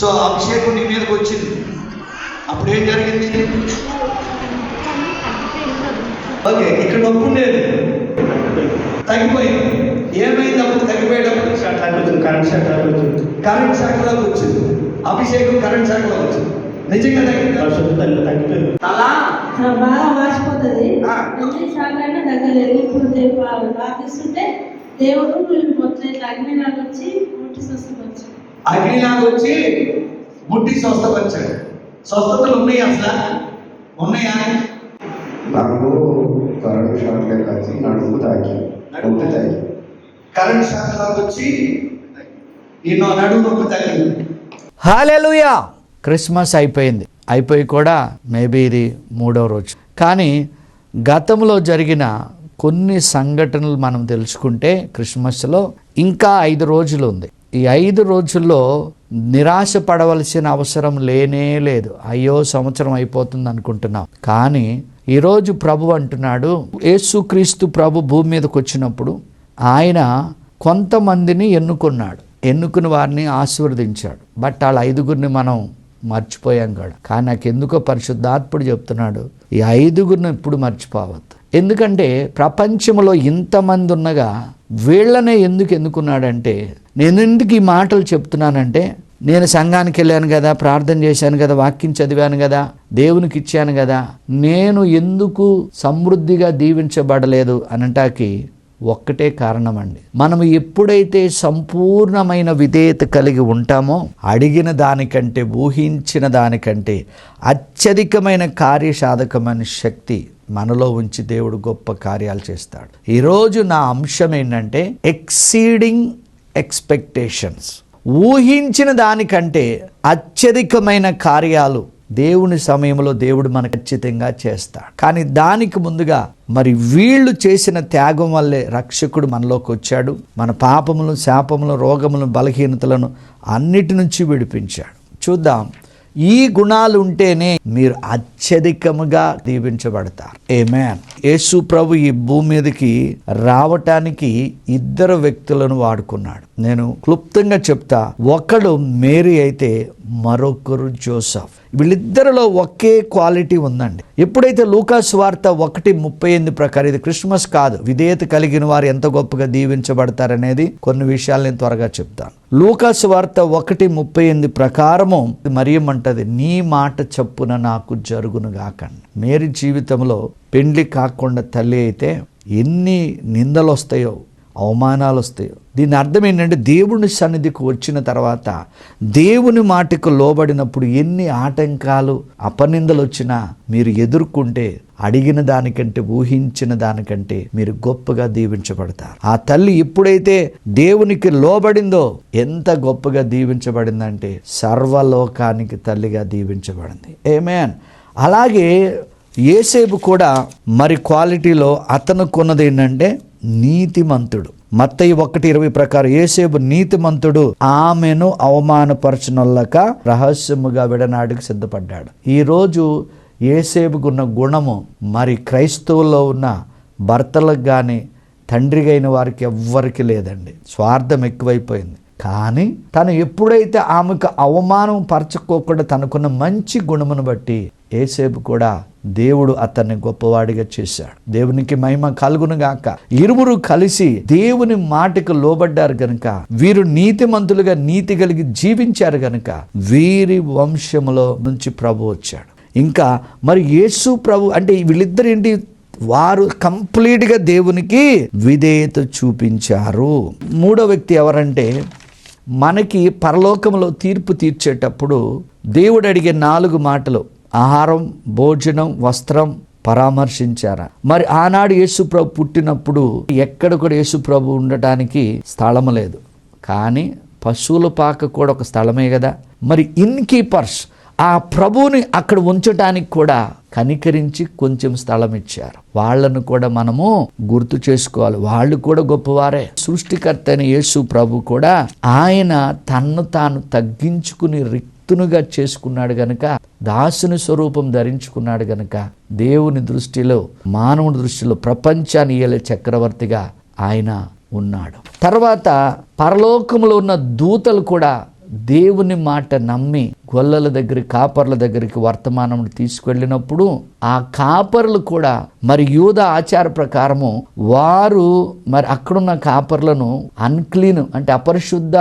So అభిషేకం నీ మీదకి వచ్చింది. అప్పుడు ఏం జరిగింది? ఓకే ఇక్కడ నొప్పి ఉండేది. తగ్గిపోయింది. ఏమైంది అప్పుడు తగ్గిపోయేటప్పుడు? కరెంట్ షాక్ రాబోతుంది కరెంట్ శాఖలోకి వచ్చింది అభిషేకం కరెంట్ శాఖలో వచ్చింది నిజంగా తగ్గిందా? తగ్గిపోయింది. అలా బాగా వాసిపోతుంది తగ్గలేదు. ఇప్పుడు ప్రార్థిస్తుంటే దేవుడు వీళ్ళు మొత్తం ఇట్లా వచ్చి స్వస్థపరిచి అగ్నిలాగా వచ్చి ముట్టి స్వస్థపరిచాడు స్వస్థతలు ఉన్నాయి అసలు ఉన్నాయా? నాకు కరెంట్ షాక్లే కాచి నడుము తాకి నొప్పి తాకి. కరెంట్ శాఖలోకి వచ్చి నిన్ను నడుము నొప్పి తగ్గింది. హాలెలుయా! క్రిస్మస్ అయిపోయింది. అయిపోయి కూడా మేబీ ఇది మూడో రోజు. కానీ గతంలో జరిగిన కొన్ని సంఘటనలు మనం తెలుసుకుంటే క్రిస్మస్లో ఇంకా ఐదు రోజులు ఉంది. ఈ ఐదు రోజుల్లో నిరాశ పడవలసిన అవసరం లేనే లేదు. అయ్యో సంవత్సరం అయిపోతుంది అనుకుంటున్నాం. కానీ ఈరోజు ప్రభు అంటున్నాడు యేసుక్రీస్తు ప్రభు భూమి మీదకి వచ్చినప్పుడు ఆయన కొంతమందిని ఎన్నుకున్నాడు. ఎన్నుకుని వారిని ఆశీర్వదించాడు. బట్ వాళ్ళ ఐదుగురిని మనం మర్చిపోయాం కూడా కానీ నాకు ఎందుకో పరిశుద్ధాత్ముడు చెప్తున్నాడు ఈ ఐదుగురిని ఇప్పుడు మర్చిపోవద్దు. ఎందుకంటే ప్రపంచంలో ఇంతమంది ఉన్నగా వీళ్ళనే ఎందుకు ఎన్నుకున్నాడంటే నేను ఎందుకు ఈ మాటలు చెప్తున్నానంటే నేను సంఘానికి వెళ్ళాను కదా ప్రార్థన చేశాను కదా వాక్యం చదివాను కదా దేవునికి ఇచ్చాను కదా నేను ఎందుకు సమృద్ధిగా దీవించబడలేదు అనటానికి ఒక్కటే కారణం అండి మనం ఎప్పుడైతే సంపూర్ణమైన విధేయత కలిగి ఉంటామో అడిగిన దానికంటే ఊహించిన దానికంటే అత్యధికమైన కార్యసాధకమైన శక్తి మనలో ఉంచి దేవుడు గొప్ప కార్యాలు చేస్తాడు. ఈరోజు నా అంశం ఏంటంటే ఎక్సీడింగ్ ఎక్స్పెక్టేషన్స్ ఊహించిన దానికంటే అత్యధికమైన కార్యాలు దేవుని సమయంలో దేవుడు మన ఖచ్చితంగా చేస్తాడు. కానీ దానికి ముందుగా మరి వీళ్ళు చేసిన త్యాగం వల్లే రక్షకుడు మనలోకి వచ్చాడు. మన పాపములు శాపములు రోగములు బలహీనతలను అన్నిటి నుంచి విడిపించాడు. చూద్దాం. ఈ గుణాలు ఉంటేనే మీరు అత్యధికముగా దీవించబడతారు. ఏమేన్ యేసు ప్రభు ఈ భూమి మీదకి రావటానికి ఇద్దరు వ్యక్తులను వాడుకున్నాడు. నేను క్లుప్తంగా చెప్తా. ఒకడు మేరీ అయితే మరొకరు జోసఫ్. వీళ్ళిద్దరిలో ఒకే క్వాలిటీ ఉందండి. ఎప్పుడైతే లూకాస్ వార్త ఒకటి ముప్పై ఎనిమిది ప్రకారం ఇది క్రిస్మస్ కాదు విధేయత కలిగిన వారు ఎంత గొప్పగా దీవించబడతారనేది కొన్ని విషయాలు నేను త్వరగా చెప్తాను. లూకాస్ వార్త ఒకటి ముప్పై ఎనిమిది ప్రకారము మరియమంటది నీ మాట చప్పున నాకు జరుగును గాకండి. మేరీ జీవితంలో పెండ్లి కాకుండా తల్లి అయితే ఎన్ని నిందలు వస్తాయో అవమానాలు వస్తాయో దీని అర్థం ఏంటంటే దేవుని సన్నిధికి వచ్చిన తర్వాత దేవుని మాటకు లోబడినప్పుడు ఎన్ని ఆటంకాలు అపనిందలు వచ్చినా మీరు ఎదుర్కొంటే అడిగిన దానికంటే ఊహించిన దానికంటే మీరు గొప్పగా దీవించబడతారు. ఆ తల్లి ఎప్పుడైతే దేవునికి లోబడిందో ఎంత గొప్పగా దీవించబడిందంటే సర్వలోకానికి తల్లిగా దీవించబడింది. ఏమేన్ అలాగే ఏసేపు కూడా మరి క్వాలిటీలో అతను కొన్నది ఏంటంటే నీతిమంతుడు. మత్తయి ఒకటి ఇరవై ప్రకారం ఏసేపు నీతిమంతుడు ఆమెను అవమానపరచనొల్లక రహస్యముగా విడనాడికి సిద్ధపడ్డాడు. ఈరోజు ఏసేపుకున్న గుణము మరి క్రైస్తవుల్లో ఉన్న భర్తలకు కానీ తండ్రిగైన వారికి ఎవ్వరికి లేదండి. స్వార్థం ఎక్కువైపోయింది. కానీ తను ఎప్పుడైతే ఆమెకు అవమానం పరచుకోకుండా తనకున్న మంచి గుణమును బట్టి ఏసేపు కూడా దేవుడు అతన్ని గొప్పవాడిగా చేశాడు. దేవునికి మహిమ కలుగునుగాక ఇరువురు కలిసి దేవుని మాటకు లోబడ్డారు గనుక వీరు నీతిమంతులుగా నీతి కలిగి జీవించారు గనుక వీరి వంశములో నుంచి ప్రభు వచ్చాడు. ఇంకా మరి యేసు ప్రభు అంటే వీళ్ళిద్దరు ఏంటి వారు కంప్లీట్గా దేవునికి విధేయత చూపించారు. మూడో వ్యక్తి ఎవరంటే మనకి పరలోకంలో తీర్పు తీర్చేటప్పుడు దేవుడు అడిగే నాలుగు మాటలు. ఆహారం భోజనం వస్త్రం పరామర్శించారా? మరి ఆనాడు యేసుప్రభు పుట్టినప్పుడు ఎక్కడ కూడా యేసుప్రభు ఉండటానికి స్థలం లేదు. కానీ పశువుల పాక కూడా ఒక స్థలమే కదా. మరి ఇన్ కీపర్స్ ఆ ప్రభువుని అక్కడ ఉంచడానికి కూడా కనికరించి కొంచెం స్థలం ఇచ్చారు. వాళ్ళను కూడా మనము గుర్తు చేసుకోవాలి. వాళ్ళు కూడా గొప్పవారే. సృష్టికర్త అయిన యేసు ప్రభు కూడా ఆయన తన్ను తాను తగ్గించుకుని భక్తునుగా చేసుకున్నాడు గనక దాసుని స్వరూపం ధరించుకున్నాడు గనక దేవుని దృష్టిలో మానవుని దృష్టిలో ప్రపంచాన్ని ఏలే చక్రవర్తిగా ఆయన ఉన్నాడు. తర్వాత పరలోకంలో ఉన్న దూతలు కూడా దేవుని మాట నమ్మి గొల్లల దగ్గర కాపర్ల దగ్గరికి వర్తమానం తీసుకెళ్ళినప్పుడు ఆ కాపర్లు కూడా మరి యూద ఆచార ప్రకారము వారు మరి అక్కడున్న కాపర్లను అన్క్లీన్ అంటే అపరిశుద్ధ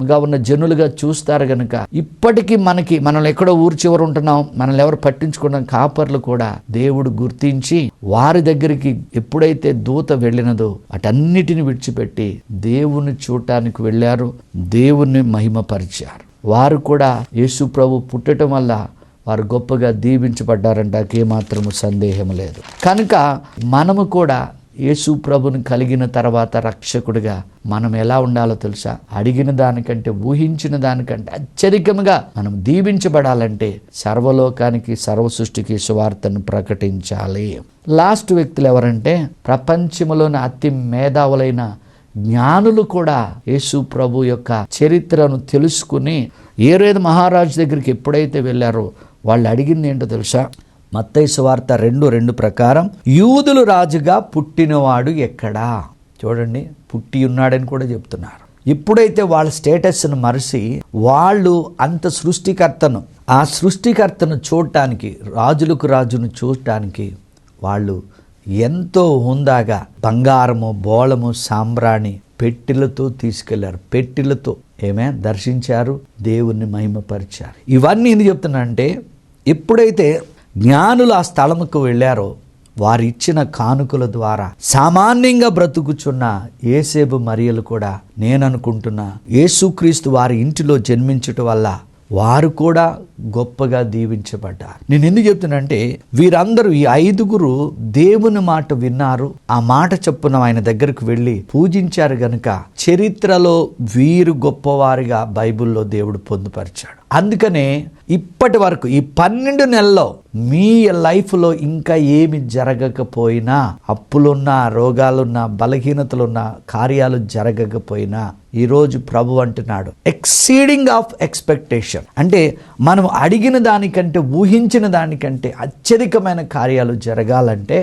గా ఉన్న జనులుగా చూస్తారు గనుక ఇప్పటికీ మనకి మనం ఎక్కడో ఊరు చివరు ఉంటున్నాం మనల్ని ఎవరు పట్టించుకున్న కాపర్లు కూడా దేవుడు గుర్తించి వారి దగ్గరికి ఎప్పుడైతే దూత వెళ్ళినదో అటన్నిటిని విడిచిపెట్టి దేవుని చూడటానికి వెళ్ళారు దేవుణ్ణి మహిమపరిచారు. వారు కూడా యేసు ప్రభు పుట్టడం వల్ల వారు గొప్పగా దీవించబడ్డారంటే ఏమాత్రము సందేహం లేదు. కనుక మనము కూడా యేసు ప్రభును కలిగిన తర్వాత రక్షకుడిగా మనం ఎలా ఉండాలో తెలుసా? అడిగిన దానికంటే ఊహించిన దానికంటే అత్యధికంగా మనం దీవించబడాలంటే సర్వలోకానికి సర్వ సృష్టికి సువార్తను ప్రకటించాలి. లాస్ట్ వ్యక్తులు ఎవరంటే ప్రపంచంలోని అతి మేధావులైన జ్ఞానులు కూడా యేసు ప్రభు యొక్క చరిత్రను తెలుసుకుని ఏరేది మహారాజు దగ్గరికి ఎప్పుడైతే వెళ్ళారో వాళ్ళు అడిగింది ఏంటో తెలుసా? మత్తైసు వార్త రెండు రెండు ప్రకారం. యూదులు రాజుగా పుట్టినవాడు ఎక్కడా? చూడండి పుట్టి ఉన్నాడని కూడా చెప్తున్నారు. ఇప్పుడైతే వాళ్ళ స్టేటస్ను మరిసి వాళ్ళు అంత సృష్టికర్తను ఆ సృష్టికర్తను చూడటానికి రాజులకు రాజును చూడటానికి వాళ్ళు ఎంతో హుందాగా బంగారము బోళము సాంబ్రాణి పెట్టిలతో తీసుకెళ్ళారు. పెట్టిలతో ఏమే? దర్శించారు దేవుణ్ణి మహిమపరిచారు. ఇవన్నీ ఎందుకు చెప్తున్నా అంటే ఎప్పుడైతే జ్ఞానులు ఆ స్థలముకు వెళ్ళారో వారిచ్చిన కానుకల ద్వారా సామాన్యంగా బ్రతుకుచున్న ఏసేబు మరియలు కూడా నేను అనుకుంటున్నా యేసుక్రీస్తు వారి ఇంటిలో జన్మించటం వల్ల వారు కూడా గొప్పగా దీవించబడ్డారు. నేను ఎందుకు చెప్తున్నానంటే వీరందరూ ఈ ఐదుగురు దేవుని మాట విన్నారు. ఆ మాట చొప్పున ఆయన దగ్గరకు వెళ్ళి పూజించారు గనుక చరిత్రలో వీరు గొప్పవారిగా బైబిల్లో దేవుడు పొందుపరిచాడు. అందుకనే ఇప్పటి వరకు ఈ పన్నెండు నెలల్లో మీ లైఫ్లో ఇంకా ఏమి జరగకపోయినా అప్పులున్నా రోగాలున్నా బలహీనతలున్నా కార్యాలు జరగకపోయినా ఈరోజు ప్రభు అంటున్నాడు ఎక్సీడింగ్ ఆఫ్ ఎక్స్పెక్టేషన్ అంటే మనం అడిగిన దానికంటే ఊహించిన దానికంటే అత్యధికమైన కార్యాలు జరగాలంటే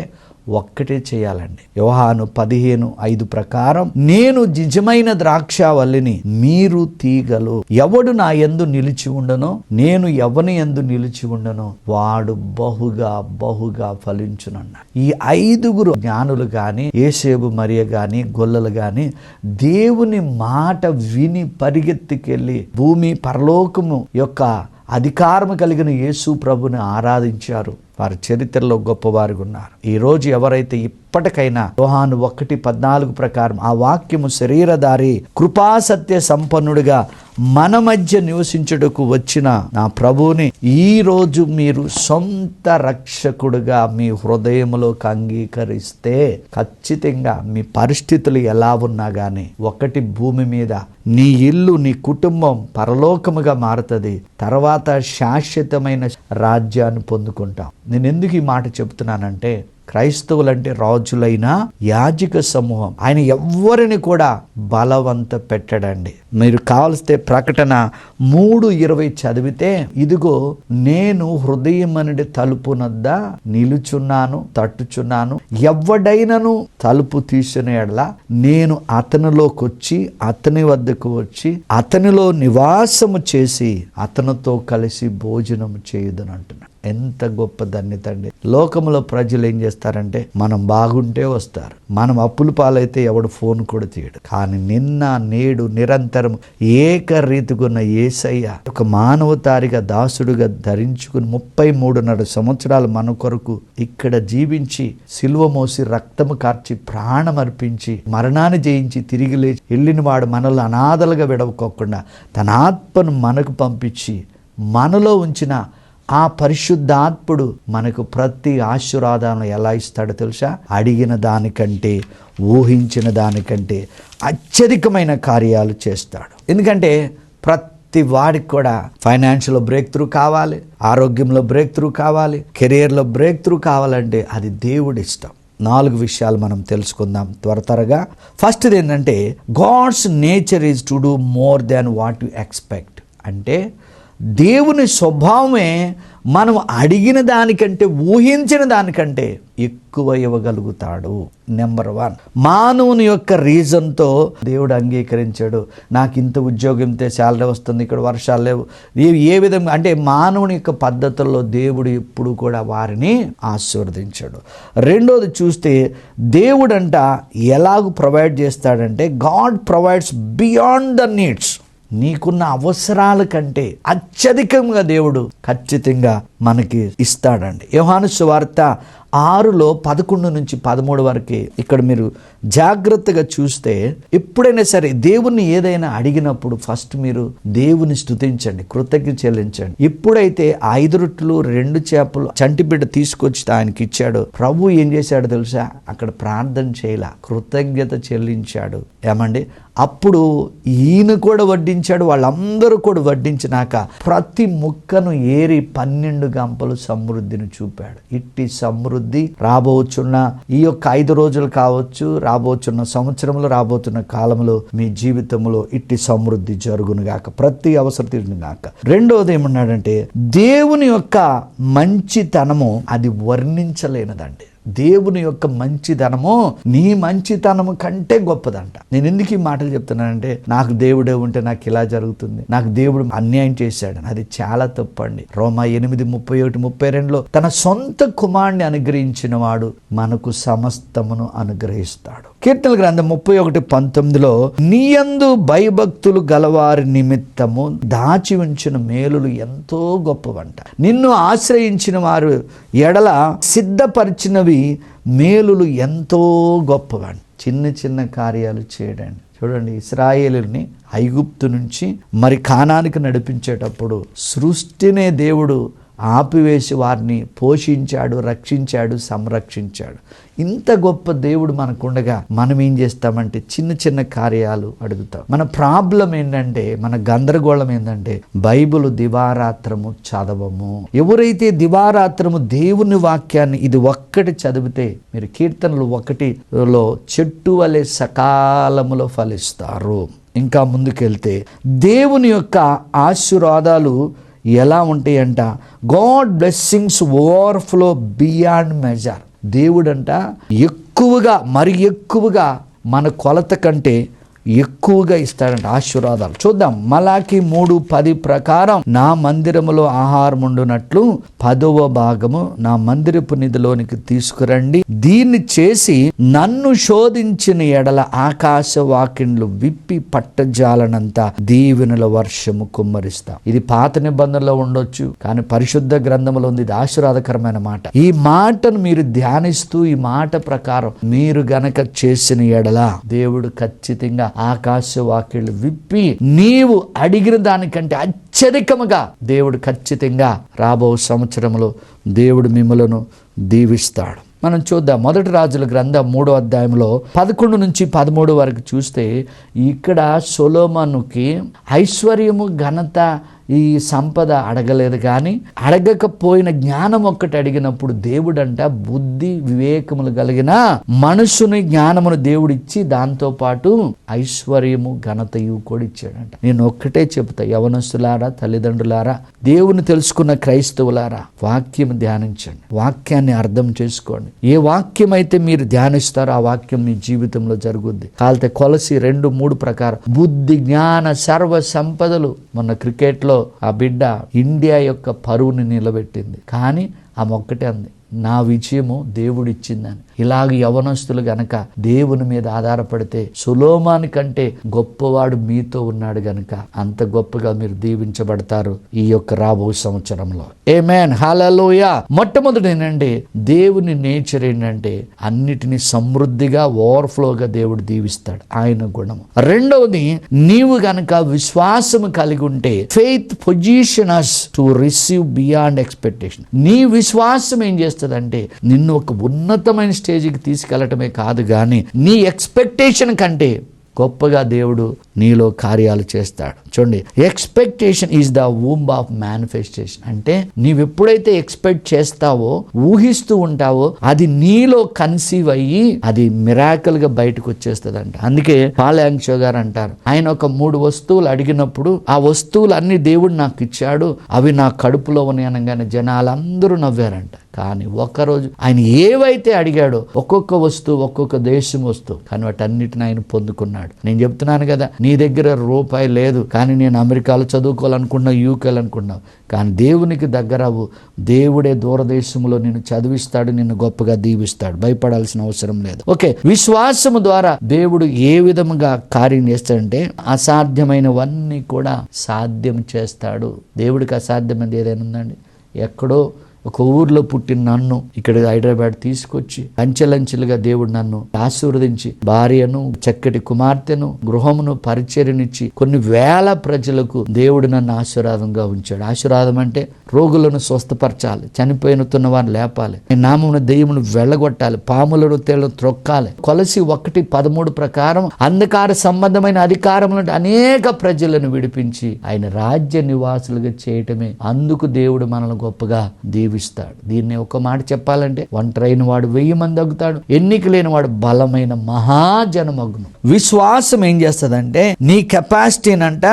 ఒక్కటే చేయాలండి. వ్యవహాను పదిహేను ఐదు ప్రకారం నేను నిజమైన ద్రాక్షావల్లిని మీరు తీగలు. ఎవడు నా ఎందు నిలిచి ఉండనో నేను ఎవని ఎందు నిలిచి ఉండనో వాడు బహుగా బహుగా ఫలించునన్న ఈ ఐదుగురు జ్ఞానులు గాని ఏసేబు మరియ గాని గొల్లలు గాని దేవుని మాట విని పరిగెత్తుకెళ్ళి భూమి పరలోకము యొక్క అధికారము కలిగిన యేసు ప్రభుని ఆరాధించారు. వారి చరిత్రలో గొప్పవారుగా ఉన్నారు. ఈ రోజు ఎవరైతే ఇప్పటికైనా యోహాను ఒకటి పద్నాలుగు ప్రకారం ఆ వాక్యము శరీరధారి కృపాసత్య సంపన్నుడిగా మన మధ్య నివసించుటకు వచ్చిన నా ప్రభువుని ఈ రోజు మీరు సొంత రక్షకుడుగా మీ హృదయంలోకి అంగీకరిస్తే ఖచ్చితంగా మీ పరిస్థితులు ఎలా ఉన్నా కానీ ఒకటి భూమి మీద నీ ఇల్లు నీ కుటుంబం పరలోకముగా మారుతుంది. తర్వాత శాశ్వతమైన రాజ్యాన్ని పొందుకుంటాం. నేను ఎందుకు ఈ మాట చెప్తున్నానంటే క్రైస్తవులంటే రాజులైన యాజిక సమూహం. ఆయన ఎవ్వరిని కూడా బలవంత పెట్టడండి. మీరు కావలిస్తే ప్రకటన మూడు ఇరవై చదివితే ఇదిగో నేను హృదయమనుడి తలుపునద్ద నిలుచున్నాను తట్టుచున్నాను. ఎవడైనను తలుపు తీసిన ఎడల నేను అతనిలోకి వచ్చి అతని వద్దకు వచ్చి అతనిలో నివాసము చేసి అతనితో కలిసి భోజనం చేయుదని అంటున్నాడు ఎంత గొప్ప ధన్యత అండి లోకంలో ప్రజలు ఏం చేస్తారంటే మనం బాగుంటే వస్తారు. మనం అప్పులు పాలైతే ఎవడు ఫోన్ కూడా తీయడు. కానీ నిన్న నేడు నిరంతరం ఏకరీతికున్న ఏసయ్య ఒక మానవతారిగా దాసుడుగా ధరించుకుని ముప్పై మూడున్నర సంవత్సరాలు మన కొరకు ఇక్కడ జీవించి సిలువ మోసి రక్తము కార్చి ప్రాణం అర్పించి మరణాన్ని జయించి తిరిగి లేచి వెళ్ళిన వాడు మనల్ని అనాథలుగా విడవకోకుండా తన ఆత్మను మనకు పంపించి మనలో ఉంచిన ఆ పరిశుద్ధాత్ముడు మనకు ప్రతి ఆశీర్వాదాలను ఎలా ఇస్తాడో తెలుసా? అడిగిన దానికంటే ఊహించిన దానికంటే అత్యధికమైన కార్యాలు చేస్తాడు. ఎందుకంటే ప్రతి వాడికి కూడా ఫైనాన్షియల్ బ్రేక్ త్రూ కావాలి ఆరోగ్యంలో బ్రేక్ త్రూ కావాలి కెరియర్లో బ్రేక్ త్రూ కావాలంటే అది దేవుడి ఇష్టం. నాలుగు విషయాలు మనం తెలుసుకుందాం త్వర త్వరగా. ఫస్ట్ది ఏంటంటే God's nature is to do more than what you expect. అంటే దేవుని స్వభావమే మనం అడిగిన దానికంటే ఊహించిన దానికంటే ఎక్కువ ఇవ్వగలుగుతాడు. నెంబర్ వన్ మానవుని యొక్క రీజన్తో దేవుడు అంగీకరించాడు. నాకు ఇంత ఉద్యోగం ఇంతే శాలరీ వస్తుంది ఇక్కడ వర్షాలు లేవు. ఏ విధంగా అంటే మానవుని యొక్క పద్ధతుల్లో దేవుడు ఎప్పుడు కూడా వారిని ఆశీర్వదించాడు. రెండోది చూస్తే దేవుడంట ఎలాగ ప్రొవైడ్ చేస్తాడంటే God provides beyond the needs. నీకున్న అవసరాల కంటే అత్యధికంగా దేవుడు ఖచ్చితంగా మనకి ఇస్తాడండి. యోహాను సువార్త ఆరులో పదకొండు నుంచి పదమూడు వరకు ఇక్కడ మీరు జాగ్రత్తగా చూస్తే ఎప్పుడైనా సరే దేవుణ్ణి ఏదైనా అడిగినప్పుడు ఫస్ట్ మీరు దేవుని స్తుతించండి కృతజ్ఞ చెల్లించండి. ఎప్పుడైతే ఐదు రొట్టెలు రెండు చేపలు చంటిబిడ్డ తీసుకొచ్చి ఆయనకి ఇచ్చాడో ప్రభు ఏం చేశాడో తెలుసా? అక్కడ ప్రార్థన చేయలా కృతజ్ఞత చెల్లించాడు. ఏమండి? అప్పుడు ఈయన కూడా వడ్డించాడు వాళ్ళందరూ కూడా వడ్డించినాక ప్రతి ముక్కను ఏరి పన్నెండు గంపలు సమృద్ధిని చూపాడు. ఇట్టి సమృద్ధి రాబోచున్న ఈ యొక్క ఐదు రోజులు కావచ్చు రాబోచున్న సంవత్సరంలో రాబోతున్న కాలంలో మీ జీవితంలో ఇట్టి సమృద్ధి జరుగునుగాక ప్రతి అవసరం తీరునుగాక రెండవది ఏమన్నాడంటే దేవుని యొక్క మంచితనము అది వర్ణించలేనిదండి. దేవుని యొక్క మంచితనము నీ మంచితనము కంటే గొప్పదంట. నేను ఎందుకు ఈ మాటలు చెప్తున్నానంటే నాకు దేవుడే ఉంటే నాకు ఇలా జరుగుతుంది. నాకు దేవుడు అన్యాయం చేశాడు అది చాలా తప్పండి. రోమా ఎనిమిది ముప్పై ఒకటి ముప్పై రెండులో తన సొంత కుమారుని అనుగ్రహించిన వాడు మనకు సమస్తమును అనుగ్రహిస్తాడు. కీర్తన గ్రంథం ముప్పై ఒకటి పంతొమ్మిదిలో నీయందు భయభక్తులు గలవారి నిమిత్తము దాచి ఉంచిన మేలులు ఎంతో గొప్పవంట. నిన్ను ఆశ్రయించిన వారు ఎడల సిద్ధపరిచినవి మేలులు ఎంతో గొప్పవంట చిన్న చిన్న కార్యాలు చేయడండి చూడండి ఇస్రాయేలుని ఐగుప్తు నుంచి మరి కానానికి నడిపించేటప్పుడు సృష్టినే దేవుడు ఆపివేసి వారిని పోషించాడు రక్షించాడు సంరక్షించాడు. ఇంత గొప్ప దేవుడు మనకుండగా మనం ఏం చేస్తామంటే చిన్న చిన్న కార్యాలు అడుగుతాం. మన ప్రాబ్లం ఏంటంటే మన గందరగోళం ఏంటంటే బైబిల్ దివారాత్రము చదవము. ఎవరైతే దివారాత్రము దేవుని వాక్యాన్ని ఇది ఒక్కటి చదివితే మీరు కీర్తనలు ఒకటిలో చెట్టు వలె సకాలములో ఫలిస్తారు. ఇంకా ముందుకెళ్తే దేవుని యొక్క ఆశీర్వాదాలు ఎలా ఉంటాయంట? God blessings overflow beyond measure. దేవుడంట ఎక్కువగా మరి ఎక్కువగా మన కొలత కంటే ఎక్కువగా ఇస్తాడంట ఆశీర్వాదాలు. చూద్దాం మలాకి మూడు పది ప్రకారం నా మందిరములో ఆహారం ఉండునట్లు పదవ భాగము నా మందిరపు నిధిలోనికి తీసుకురండి. దీన్ని చేసి నన్ను శోధించిన ఎడల ఆకాశ వాకిండ్లు విప్పి పట్టజాలనంత దీవెనల వర్షము కుమ్మరిస్తా. ఇది పాత నిబంధనలో ఉండొచ్చు కానీ పరిశుద్ధ గ్రంథంలో ఉంది ఇది ఆశీర్వాదకరమైన మాట. ఈ మాటను మీరు ధ్యానిస్తూ ఈ మాట ప్రకారం మీరు గనక చేసిన ఎడల దేవుడు ఖచ్చితంగా ఆకాశ వాక్యలు విప్పి నీవు అడిగిన దానికంటే అత్యధికముగా దేవుడు ఖచ్చితంగా రాబో సంవత్సరంలో దేవుడు మిమ్మలను దీవిస్తాడు. మనం చూద్దాం. మొదటి రాజుల గ్రంథం మూడో అధ్యాయంలో పదకొండు నుంచి పదమూడు వరకు చూస్తే ఇక్కడ సొలోమనుకి ఐశ్వర్యము ఘనత ఈ సంపద అడగలేదు కానీ అడగకపోయిన జ్ఞానం ఒక్కటి అడిగినప్పుడు దేవుడంట బుద్ధి వివేకములు కలిగిన మనసుని జ్ఞానమును దేవుడిచ్చి దాంతో పాటు ఐశ్వర్యము ఘనతయు కూడా ఇచ్చాడంట. నేను ఒక్కటే చెప్తా యవనస్తులారా తల్లిదండ్రులారా దేవుని తెలుసుకున్న క్రైస్తవులారా వాక్యం ధ్యానించండి. వాక్యాన్ని అర్థం చేసుకోండి. ఏ వాక్యం అయితే మీరు ధ్యానిస్తారో ఆ వాక్యం మీ జీవితంలో జరుగుద్ది. కాలితే కొలసి రెండు మూడు ప్రకారం బుద్ధి జ్ఞాన సర్వ సంపదలు మొన్న క్రికెట్లో ఆ బిడ్డ ఇండియా యొక్క పరువుని నిలబెట్టింది. కానీ ఆమె ఒక్కటే అంది నా విజయము దేవుడిచ్చిందని. ఇలాగ యవనస్తులు గనక దేవుని మీద ఆధారపడితే సులోమాని కంటే గొప్పవాడు మీతో ఉన్నాడు గనక అంత గొప్పగా మీరు దీవించబడతారు ఈ యొక్క రాబో సంవత్సరంలో. ఏ మ్యాన్ హాలలోయ మొట్టమొదటి ఏంటంటే దేవుని నేచర్ ఏంటంటే అన్నిటినీ సమృద్ధిగా ఓవర్ఫ్లోగా దేవుడు దీవిస్తాడు. ఆయన గుణము. రెండవది నీవు గనక విశ్వాసము కలిగి ఉంటే faith position us to receive beyond expectation నీ విశ్వాసం ఏం చేస్తుందంటే నిన్ను ఒక ఉన్నతమైన స్టేజ్కి తీసుకెళ్ళటమే కాదు కానీ నీ ఎక్స్పెక్టేషన్ కంటే గొప్పగా దేవుడు నీలో కార్యాలు చేస్తాడు. చూడండి expectation is the womb of manifestation అంటే నీవు ఎప్పుడైతే ఎక్స్పెక్ట్ చేస్తావో ఊహిస్తూ ఉంటావో అది నీలో కన్సీవ్ అయ్యి అది మిరాకల్గా బయటకు వచ్చేస్తుందంట అందుకే పాలయాంక్షో గారు అంటారు ఆయన ఒక మూడు వస్తువులు అడిగినప్పుడు ఆ వస్తువులు అన్ని దేవుడు నాకు ఇచ్చాడు అవి నా కడుపులో ఉన్నాయనగానే జనాలందరూ నవ్వారంట. కానీ ఒక్కరోజు. ఆయన ఏవైతే అడిగాడో ఒక్కొక్క వస్తువు ఒక్కొక్క దేశం వస్తువు కానీ వాటన్నిటిని ఆయన పొందుకున్నాడు. నేను చెప్తున్నాను కదా నీ దగ్గర రూపాయి లేదు కానీ నేను అమెరికాలో చదువుకోవాలనుకున్నావు యూకేలు అనుకున్నావు కానీ దేవునికి దగ్గరవు దేవుడే దూరదేశంలో నిన్ను చదివిస్తాడు నిన్ను గొప్పగా దీవిస్తాడు. భయపడాల్సిన అవసరం లేదు. ఓకే విశ్వాసము ద్వారా దేవుడు ఏ విధముగా కార్యం చేస్తాడంటే అసాధ్యమైనవన్నీ కూడా సాధ్యం చేస్తాడు. దేవుడికి అసాధ్యమైనది ఏదైనా ఉందండి? ఎక్కడో ఒక ఊర్లో పుట్టిన నన్ను ఇక్కడ హైదరాబాద్ తీసుకొచ్చి అంచెలంచెలుగా దేవుడు నన్ను ఆశీర్వదించి భార్యను చక్కటి కుమార్తెను గృహమును పరిచర్నిచ్చి కొన్ని వేల ప్రజలకు దేవుడు నన్ను ఆశీర్వాదంగా ఉంచాడు. ఆశీర్వాదం అంటే రోగులను స్వస్థపరచాలి చనిపోయినతున్న వారిని లేపాలి ఈ నామమున దెయ్యమును వెళ్ళగొట్టాలి పాములను తేళ్ళను త్రొక్కాలి. కొలసి ఒకటి పదమూడు ప్రకారం అంధకార సంబంధమైన అధికారములు అనేక ప్రజలను విడిపించి ఆయన రాజ్య నివాసులుగా చేయటమే అందుకు దేవుడు మనల్ని గొప్పగా నడిపిస్తాడు దీన్ని ఒక మాట చెప్పాలంటే ఒంటరైన వాడు వెయ్యి మంది అగ్గుతాడు ఎన్నిక లేని వాడు బలమైన మహాజనమగ్నం. విశ్వాసం ఏం చేస్తుందంటే నీ కెపాసిటీనంట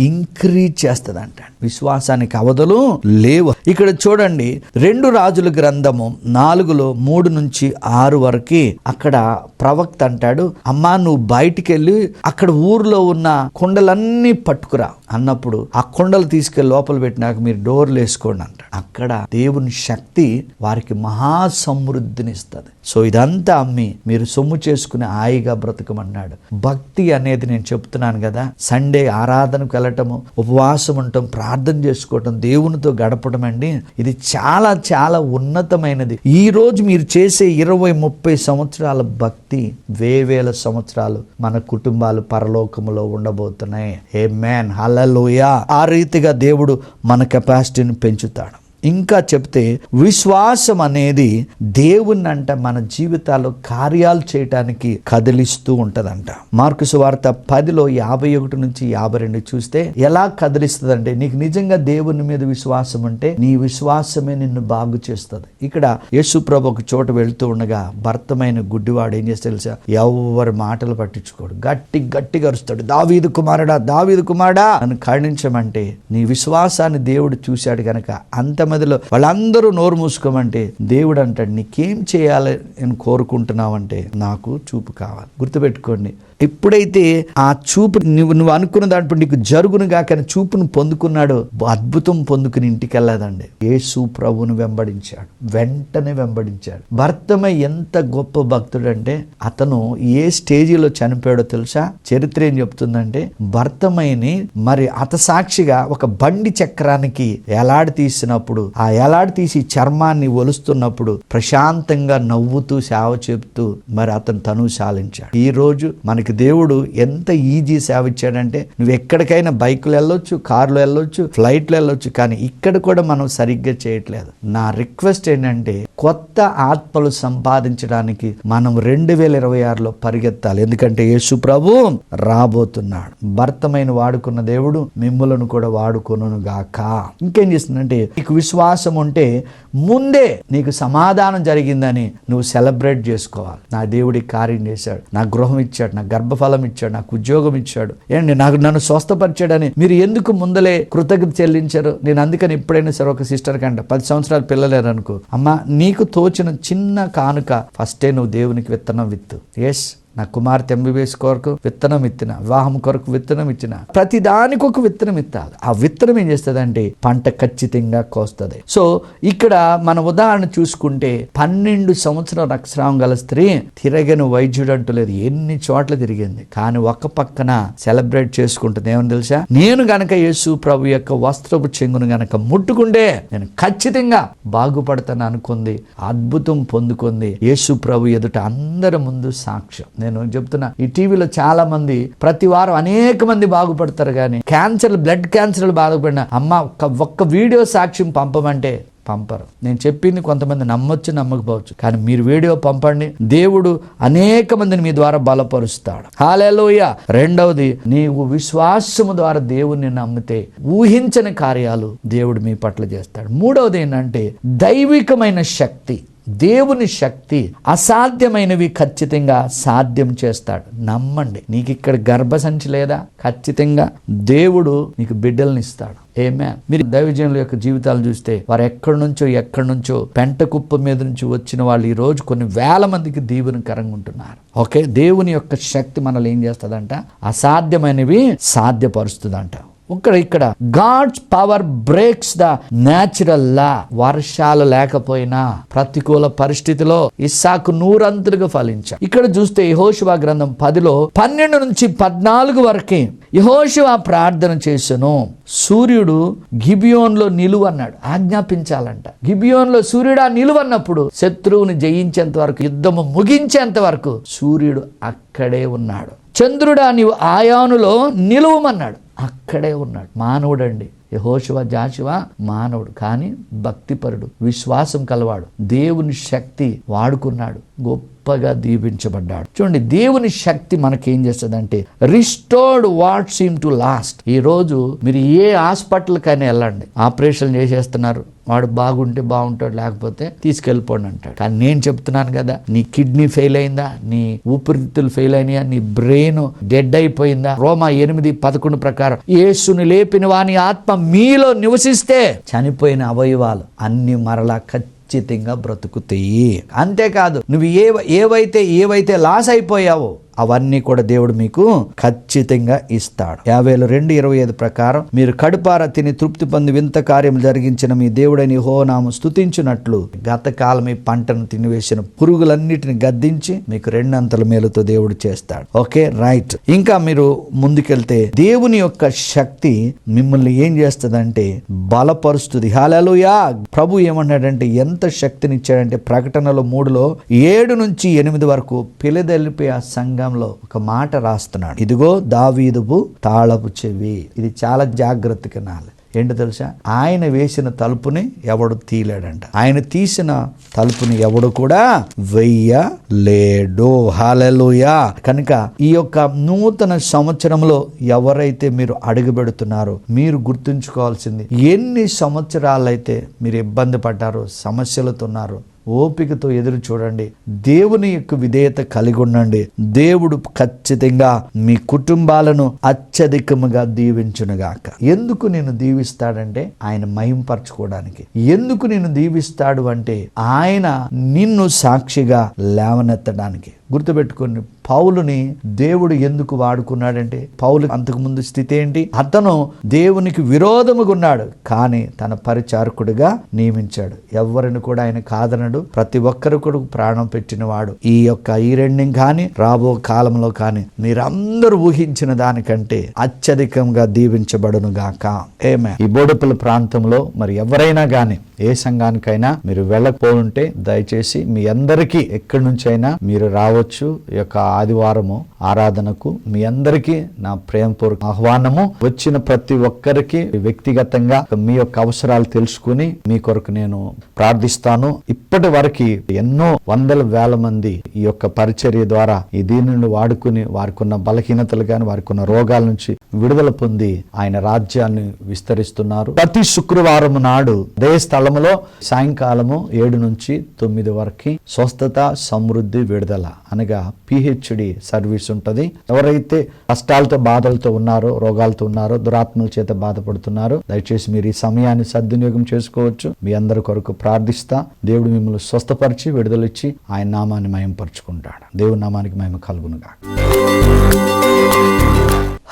ఇంక్రీజ్ చేస్తుందంట విశ్వాసానికి అవధులు లేవు. ఇక్కడ చూడండి రెండు రాజుల గ్రంథము నాలుగులో మూడు నుంచి ఆరు వరకు అక్కడ ప్రవక్త అంటాడు అమ్మా నువ్వు బయటికి వెళ్ళి అక్కడ ఊర్లో ఉన్న కొండలన్నీ పట్టుకురా. అన్నప్పుడు ఆ కుండలు తీసుకెళ్ళి లోపల పెట్టినాక మీరు డోర్లు వేసుకోండి అంటాడు. అక్కడ దేవుని శక్తి వారికి మహా సమృద్ధినిస్తుంది సో ఇదంతా అమ్మి మీరు సొమ్ము చేసుకుని హాయిగా బ్రతకమన్నాడు. భక్తి అనేది నేను చెప్తున్నాను కదా సండే ఆరాధనకు వెళ్ళటము ఉపవాసం ఉండటం ప్రార్థన చేసుకోవటం దేవునితో గడపడం అండి. ఇది చాలా చాలా ఉన్నతమైనది. ఈరోజు మీరు చేసే ఇరవై ముప్పై సంవత్సరాల భక్తి వేవేల సంవత్సరాలు మన కుటుంబాలు పరలోకములో ఉండబోతున్నాయి. ఏ మ్యాన్ హలలోయ ఆ రీతిగా దేవుడు మన కెపాసిటీని పెంచుతాడు. ఇంకా చెప్తే విశ్వాసం అనేది దేవుణ్ణి అంట మన జీవితాల్లో కార్యాలు చేయటానికి కదిలిస్తూ ఉంటదంట. మార్కు సువార్త పదిలో యాభై ఒకటి నుంచి యాభై రెండు చూస్తే ఎలా కదిలిస్తుందంటే నీకు నిజంగా దేవుని మీద విశ్వాసం ఉంటే నీ విశ్వాసమే నిన్ను బాగు చేస్తుంది. ఇక్కడ యేసుప్రభు ఒక చోట వెళ్తూ ఉండగా భర్తమైన గుడ్డివాడు ఏం చేస్తే తెలుసా? ఎవరి మాటలు పట్టించుకోడు. గట్టి గట్టిగా అరుస్తాడు దావీదు కుమారుడా దావీదు కుమారుడా అని ఖండించమంటే నీ విశ్వాసాన్ని దేవుడు చూశాడు కనుక అంత మధ్యలో వాళ్ళందరూ నోరు మూసుకోమంటే దేవుడు అంటాడు నీకేం చేయాలి అని కోరుకుంటున్నావంటే నాకు చూపు కావాలి. గుర్తుపెట్టుకోండి. ఎప్పుడైతే ఆ చూపు నువ్వు నువ్వు అనుకున్న దాంట్లో నీకు జరుగును గాక చూపును పొందుకున్నాడో అద్భుతం పొందుకుని ఇంటికి వెళ్ళదండి. యేసు ప్రభువును వెంబడించాడు. వెంటనే వెంబడించాడు. భర్తమై ఎంత గొప్ప భక్తుడంటే అతను ఏ స్టేజీలో చనిపోయాడో తెలుసా? చరిత్ర ఏం చెప్తుందంటే భర్తమైని మరి అతసాక్షిగా ఒక బండి చక్రానికి ఎలాడి తీసినప్పుడు ఆ ఎలాడి తీసి చర్మాన్ని ఒలుస్తున్నప్పుడు ప్రశాంతంగా నవ్వుతూ సేవ చెప్తూ మరి అతను తను శాలించాడు ఈ రోజు మనకి దేవుడు ఎంత ఈజీ సేవ ఇచ్చాడంటే నువ్వు ఎక్కడికైనా బైక్లు వెళ్ళొచ్చు కార్లు వెళ్ళొచ్చు ఫ్లైట్లు వెళ్ళొచ్చు కానీ ఇక్కడ కూడా మనం సరిగ్గా చేయట్లేదు. నా రిక్వెస్ట్ ఏంటంటే కొత్త ఆత్మలు సంపాదించడానికి మనం రెండు వేల ఇరవై ఆరులో పరిగెత్తాలి. ఎందుకంటే యేసు ప్రభు రాబోతున్నాడు. భర్తమైన వాడుకున్న దేవుడు మిమ్ములను కూడా వాడుకొను గాక ఇంకేం చేస్తుందంటే నీకు విశ్వాసం ఉంటే ముందే నీకు సమాధానం జరిగిందని నువ్వు సెలబ్రేట్ చేసుకోవాలి. నా దేవుడి కార్యం చేశాడు. నా గృహం ఇచ్చాడు. నా గర్భఫలం ఇచ్చాడు నాకు ఉద్యోగం ఇచ్చాడు. ఏంటి నాకు నన్ను స్వస్థపరిచాడని మీరు ఎందుకు ముందలే కృతజ్ఞత చెల్లించారు? నేను అందుకని ఎప్పుడైనా సరే ఒక సిస్టర్ కంట పది సంవత్సరాలు పిల్లలేరు అనుకో. అమ్మా నీకు తోచిన చిన్న కానుక ఫస్టే నువ్వు దేవునికి విత్తనం విత్తు. ఎస్ నా కుమార్తె ఎంబీబీఎస్ కొరకు విత్తనం ఇచ్చిన వివాహం కొరకు విత్తనం ఇచ్చిన ప్రతి దానికి ఒక విత్తనం ఇత్తాలి ఆ విత్తనం ఏం చేస్తుందంటే పంట ఖచ్చితంగా కోస్తుంది. సో ఇక్కడ మన ఉదాహరణ చూసుకుంటే పన్నెండు సంవత్సరాల రక్తస్రావం గల స్త్రీ తిరగని వైద్యుడు అంటూ లేదు ఎన్ని చోట్ల తిరిగింది. కానీ ఒక పక్కన సెలబ్రేట్ చేసుకుంటుంది. ఏమని తెలుసా? నేను గనక యేసు ప్రభు యొక్క వస్త్రపు చెంగును గనక ముట్టుకుంటే నేను ఖచ్చితంగా బాగుపడతాను అనుకుంది. అద్భుతం పొందుకుంది. యేసు ప్రభు ఎదుట అందరి ముందు సాక్ష్యం. నేను చెప్తున్నా. ఈ టీవీలో చాలా మంది ప్రతి వారం అనేక మంది బాగుపడతారు కానీ క్యాన్సర్ బ్లడ్ క్యాన్సర్లు బాధపడిన అమ్మ ఒక్క ఒక్క వీడియో సాక్ష్యం పంపమంటే పంపరు. నేను చెప్పింది కొంతమంది నమ్మొచ్చు నమ్మకపోవచ్చు. కానీ మీరు వీడియో పంపండి. దేవుడు అనేక మందిని మీ ద్వారా బలపరుస్తాడు. హాలేలోయ రెండవది నీవు విశ్వాసము ద్వారా దేవుణ్ణి నమ్మితే ఊహించని కార్యాలు దేవుడు మీ పట్ల చేస్తాడు. మూడవది ఏంటంటే దైవికమైన శక్తి. దేవుని శక్తి అసాధ్యమైనవి ఖచ్చితంగా సాధ్యం చేస్తాడు. నమ్మండి. నీకు ఇక్కడ గర్భసంచి లేదా? ఖచ్చితంగా దేవుడు నీకు బిడ్డల్ని ఇస్తాడు. ఏమే మీరు దైవజనుల యొక్క జీవితాలు చూస్తే వారు ఎక్కడి నుంచో ఎక్కడి నుంచో పెంట కుప్ప మీద నుంచి వచ్చిన వాళ్ళు ఈ రోజు కొన్ని వేల మందికి దీవెనకరంగా ఉంటున్నారు. ఓకే? దేవుని యొక్క శక్తి మనల్ని ఏం చేస్తుందంట? అసాధ్యమైనవి సాధ్యపరుస్తుందంట. ఇక్కడ ఇక్కడ. God's power breaks the natural law వర్షాలు లేకపోయినా ప్రతికూల పరిస్థితిలో ఇస్సాకు నూరంతులుగా ఫలించా ఇక్కడ చూస్తే యహోశివ గ్రంథం పదిలో పన్నెండు నుంచి పద్నాలుగు వరకే యహోశివ ప్రార్థన చేశాను సూర్యుడు గిబియోన్లో నిలువన్నాడు. ఆజ్ఞాపించాలంట. గిబియోన్లో సూర్యుడు ఆ నిలువన్నప్పుడు శత్రువుని జయించేంత వరకు యుద్ధము ముగించేంత వరకు సూర్యుడు అక్కడే ఉన్నాడు. చంద్రుడా నీవు ఆయానులో నిలువమన్నాడు. అక్కడే ఉన్నాడు. మానవుడండి. యహోశివ జాషువ మానవుడు కానీ భక్తిపరుడు విశ్వాసం కలవాడు. దేవుని శక్తి వాడుకున్నాడు గొప్పగా దీపించబడ్డాడు చూడండి దేవుని శక్తి మనకేం చేస్తుందంటే restored what seem to lost ఈ రోజు మీరు ఏ హాస్పిటల్కైనా వెళ్ళండి. ఆపరేషన్ చేసేస్తున్నారు వాడు బాగుంటే బాగుంటాడు లేకపోతే తీసుకెళ్ళిపోండి అంటాడు. కానీ నేను చెప్తున్నాను కదా నీ కిడ్నీ ఫెయిల్ అయిందా నీ ఊపిరితిత్తులు ఫెయిల్ అయినాయా నీ బ్రెయిన్ డెడ్ అయిపోయిందా? రోమా ఎనిమిది పదకొండు ప్రకారం యేసుని లేపిన వాని ఆత్మ మీలో నివసిస్తే చనిపోయిన అవయవాలు అన్ని మరలా ఖచ్చితంగా బ్రతుకుతాయి. అంతేకాదు నువ్వు ఏ ఏవైతే ఏవైతే లాస్ అయిపోయావో అవన్నీ కూడా దేవుడు మీకు ఖచ్చితంగా ఇస్తాడు. యాభైలో రెండు ఇరవై ఐదు ప్రకారం మీరు కడుపార తిని తృప్తి పొంది వింత కార్యం జరిగించిన మీ దేవుడని హోనాము స్తుతించినట్లు. గత కాలం ఈ పంటను తినివేసిన పురుగులన్నిటిని గద్దించి మీకు రెండంతల మేలుతో దేవుడు చేస్తాడు. Okay right. ఇంకా మీరు ముందుకెళ్తే దేవుని యొక్క శక్తి మిమ్మల్ని ఏం చేస్తుందంటే బలపరుస్తుంది. హాలలుయా ప్రభు ఏమన్నాడంటే ఎంత శక్తినిచ్చాడంటే ప్రకటనలో మూడులో ఏడు నుంచి ఎనిమిది వరకు పిలిదెలిపి ఆ సంఘంలో ఒక మాట రాస్తున్నాడు. ఇదిగో దావీదుపు తాళపు చెవి. ఇది చాలా జాగ్రత్తగా నాలి. ఏంటో తెలుసా? ఆయన వేసిన తలుపుని ఎవడు తీయలేడంట ఆయన తీసిన తలుపుని ఎవడు కూడా వెయ్యలేడు. హాలెలుయా కనుక ఈ యొక్క నూతన సంవత్సరంలో ఎవరైతే మీరు అడుగుపెడుతున్నారో మీరు గుర్తుంచుకోవాల్సింది ఎన్ని సంవత్సరాలైతే మీరు ఇబ్బంది పడ్డారో సమస్యలతో ఉన్నారో ఓపికతో ఎదురు చూడండి. దేవుని యొక్క విధేయత కలిగి ఉండండి. దేవుడు ఖచ్చితంగా మీ కుటుంబాలను అత్యధికముగా దీవించునుగాక. ఎందుకు నేను దీవిస్తాడంటే ఆయన మహింపరచుకోవడానికి. ఎందుకు నేను దీవిస్తాడు అంటే ఆయన నిన్ను సాక్షిగా లేవనెత్తడానికి. గుర్తుపెట్టుకుని పౌలుని దేవుడు ఎందుకు వాడుకున్నాడంటే పౌలు అంతకుముందు స్థితి ఏంటి? అతను దేవునికి విరోధముగా ఉన్నాడు కానీ తన పరిచారకుడిగా నియమించాడు. ఎవరిని కూడా ఆయన కాదనడు. ప్రతి ఒక్కరు కూడా ప్రాణం పెట్టినవాడు. ఈ యొక్క ఈ రెండింగ్ కానీ రాబో కాలంలో కానీ మీరందరూ ఊహించిన దానికంటే అత్యధికంగా దీవించబడును గాక ఏమే ఈ బోడుపల ప్రాంతంలో మరి ఎవరైనా కానీ ఏ సంఘానికైనా మీరు వెళ్ళకపోతే దయచేసి మీ అందరికీ ఎక్కడి నుంచైనా మీరు రావ రావచ్చు ఈ యొక్క ఆదివారము ఆరాధనకు మీ అందరికీ నా ప్రేమపూర్వక ఆహ్వానము. వచ్చిన ప్రతి ఒక్కరికి వ్యక్తిగతంగా మీ యొక్క అవసరాలు తెలుసుకుని మీ కొరకు నేను ప్రార్థిస్తాను. ఇప్పటి వరకు ఎన్నో వందల వేల మంది ఈ యొక్క పరిచర్య ద్వారా ఈ దీనిని వాడుకుని వారికి ఉన్న బలహీనతలు కానీ వారికి ఉన్న రోగాల నుంచి విడుదల పొంది ఆయన రాజ్యాన్ని విస్తరిస్తున్నారు. ప్రతి శుక్రవారం నాడు అదే స్థలములో సాయంకాలము ఏడు నుంచి తొమ్మిది వరకు స్వస్థత సమృద్ధి విడుదల. అనగా పిహెచ్డి సర్వీస్ ఉంటుంది. ఎవరైతే కష్టాలతో బాధలతో ఉన్నారో రోగాలతో ఉన్నారో దురాత్మల చేత బాధపడుతున్నారో దయచేసి మీరు ఈ సమయాన్ని సద్వినియోగం చేసుకోవచ్చు. మీ అందరి కొరకు ప్రార్థిస్తా. దేవుడు మిమ్మల్ని స్వస్థపరిచి విడుదలిచ్చి ఆయన నామాన్ని మయంపరుచుకుంటాడు. దేవుడి నామానికి మహిమ కలుగునుగా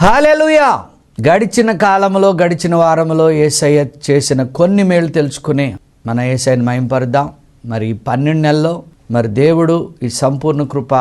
హాలెలుయా గడిచిన కాలంలో గడిచిన వారంలో ఏసయ్య చేసిన కొన్ని మేలు తెలుసుకుని మన ఏసైని మయంపరుద్దాం. మరి పన్నెండు నెలల్లో మరి దేవుడు ఈ సంపూర్ణ కృప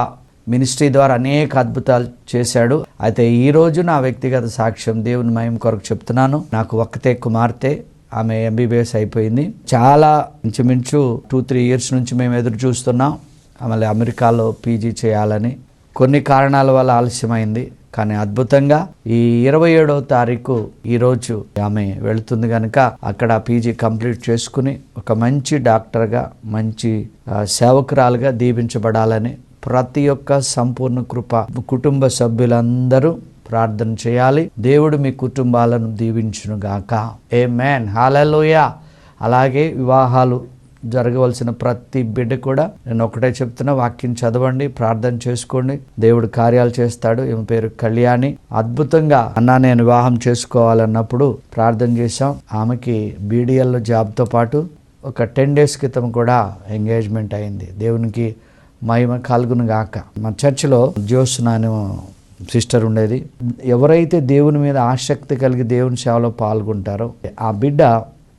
మినిస్ట్రీ ద్వారా అనేక అద్భుతాలు చేశాడు. అయితే ఈ రోజు నా వ్యక్తిగత సాక్ష్యం దేవుని మయం కొరకు చెప్తున్నాను. నాకు ఒక్కతే కుమార్తె ఆమె ఎంబీబీఎస్ అయిపోయింది. చాలా ఇంచుమించు టూ త్రీ ఇయర్స్ నుంచి మేము ఎదురు చూస్తున్నాం. ఆమె అమెరికాలో పీజీ చేయాలని. కొన్ని కారణాల వల్ల ఆలస్యమైంది. కానీ అద్భుతంగా ఈ ఇరవై ఏడవ తారీఖు ఈరోజు ఆమె వెళుతుంది కనుక అక్కడ పీజీ కంప్లీట్ చేసుకుని ఒక మంచి డాక్టర్గా మంచి సేవకురాలుగా దీవించబడాలని ప్రతి ఒక్క సంపూర్ణ కృప కుటుంబ సభ్యులందరూ ప్రార్థన చేయాలి. దేవుడు మీ కుటుంబాలను దీవించును గాక ఏ మ్యాన్ హాలలోయ అలాగే వివాహాలు జరగవలసిన ప్రతి బిడ్డ కూడా నేను ఒకటే చెప్తున్నా వాక్యం చదవండి ప్రార్థన చేసుకోండి. దేవుడు కార్యాలు చేస్తాడు. ఈమె పేరు కళ్యాణి. అద్భుతంగా అన్నా నేను వివాహం చేసుకోవాలన్నప్పుడు ప్రార్థన చేశాం. ఆమెకి బీడీఎల్లో జాబ్తో పాటు ఒక టెన్ డేస్ క్రితం కూడా ఎంగేజ్మెంట్ అయింది. దేవునికి మహిమ కలుగును గాక. మా చర్చిలో జోస్ నాను సిస్టర్ ఉండేది. ఎవరైతే దేవుని మీద ఆసక్తి కలిగి దేవుని సేవలో పాల్గొంటారో ఆ బిడ్డ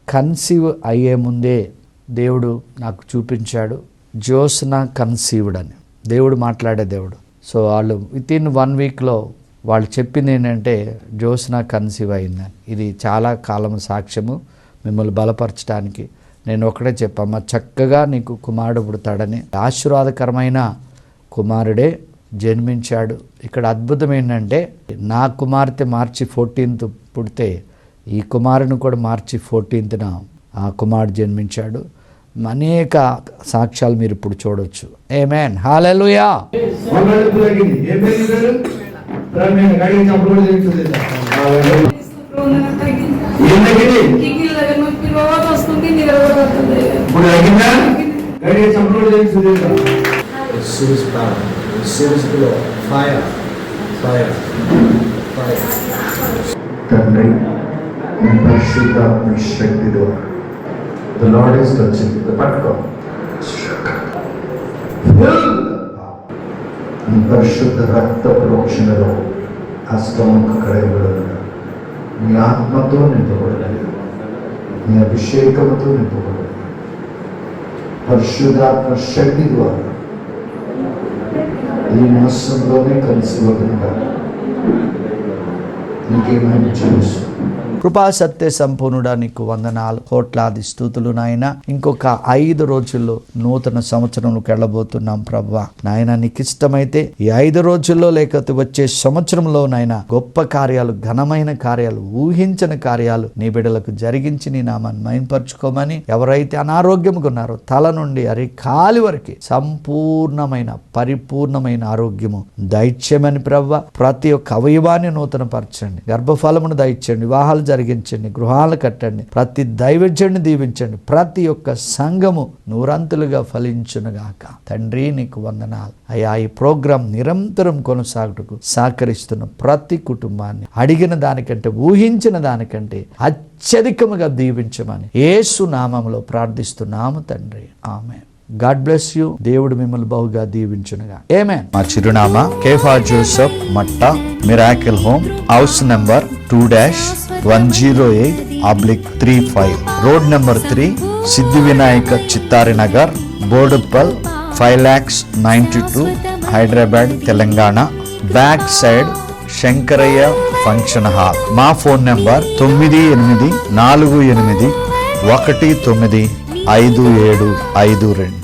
కన్సీవ్ అయ్యే ముందే దేవుడు నాకు చూపించాడు. జోస్న కన్సీవ్డ్ అని దేవుడు మాట్లాడే దేవుడు. సో వాళ్ళు విత్ ఇన్ వన్ వీక్లో వాళ్ళు చెప్పింది ఏంటంటే జోస్న కన్సీవ్ అయిందని. ఇది చాలా కాలం సాక్ష్యము. మిమ్మల్ని బలపరచడానికి నేను ఒకటే చెప్పమ్మా చక్కగా నీకు కుమారుడు పుడతాడని. ఆశీర్వాదకరమైన కుమారుడే జన్మించాడు. ఇక్కడ అద్భుతం ఏంటంటే నా కుమార్తె మార్చి ఫోర్టీన్త్ పుడితే ఈ కుమారుని కూడా మార్చి ఫోర్టీన్త్న ఆ కుమారుడు జన్మించాడు. అనేక సాక్ష్యాలు మీరు ఇప్పుడు చూడొచ్చు. ఏ మ్యాన్ హాలెలుయా తండ్రి పరిశుద్ధ శక్తి ద్వారా The Lord is touching the పట్టుకో మీ పరిశుద్ధ రక్త ప్రోక్షణలో హస్తముఖ కడగబడగా మీ ఆత్మతో నింపబడలేదు మీ అభిషేకముతో నింపబడలేదు పరిశుద్ధాత్మ శక్తి ద్వారా ఈ మాసంలోనే కలిసి వదనగా నీకేమైనా తెలుసు కృపా సత్య సంపూర్ణుడా నీకు వందనాలు కోట్లాది స్థూతులు నాయన. ఇంకొక ఐదు రోజుల్లో నూతన సంవత్సరంలోకి వెళ్ళబోతున్నాం ప్రభా. నాయన నీకు ఇష్టమైతే ఈ ఐదు రోజుల్లో లేకపోతే వచ్చే సంవత్సరంలో నాయన గొప్ప కార్యాలు ఘనమైన కార్యాలు ఊహించని కార్యాలు నీ బిడ్డలకు జరిగించి నీ నామాన్ని మైంపరచుకోమని ఎవరైతే అనారోగ్యంగా ఉన్నారో తల నుండి అరి కాలి వరకు సంపూర్ణమైన పరిపూర్ణమైన ఆరోగ్యము దైత్యమని ప్రవ్వ ప్రతి ఒక్క అవయవాన్ని నూతన పరచండి గర్భఫలమును దయచండి వివాహాలు జరిగించండి గృహాలు కట్టండి ప్రతి దైవజ్యుడిని దీవించండి ప్రతి ఒక్క సంఘము నూరంతులుగా ఫలించునుగాక. తండ్రి నీకు వందనాలు. అయ్యా ఈ ప్రోగ్రాం నిరంతరం కొనసాగుటకు సహకరిస్తున్న ప్రతి కుటుంబాన్ని అడిగిన దానికంటే ఊహించిన దానికంటే అత్యధికముగా దీవించమని ఏసు నామములో ప్రార్థిస్తున్నాము తండ్రి. ఆమె గాడ్ బ్లెస్ యూ దేవుడు మిమ్మల్ని బహుగా దీవించునుగా ఏమే మా చిరునామా Kepha Joseph Matta miracle home house number two dash one zero eight oblique three five road number three Siddhi Vinayaka Chittari Nagar Boduppal five lakhs ninety two Hyderabad Telangana. Back side Shankaraiah function hall. మా phone number తొమ్మిది ఎనిమిది నాలుగు ఎనిమిది ఒకటి తొమ్మిది ఐదు ఏడు ఐదు రెండు.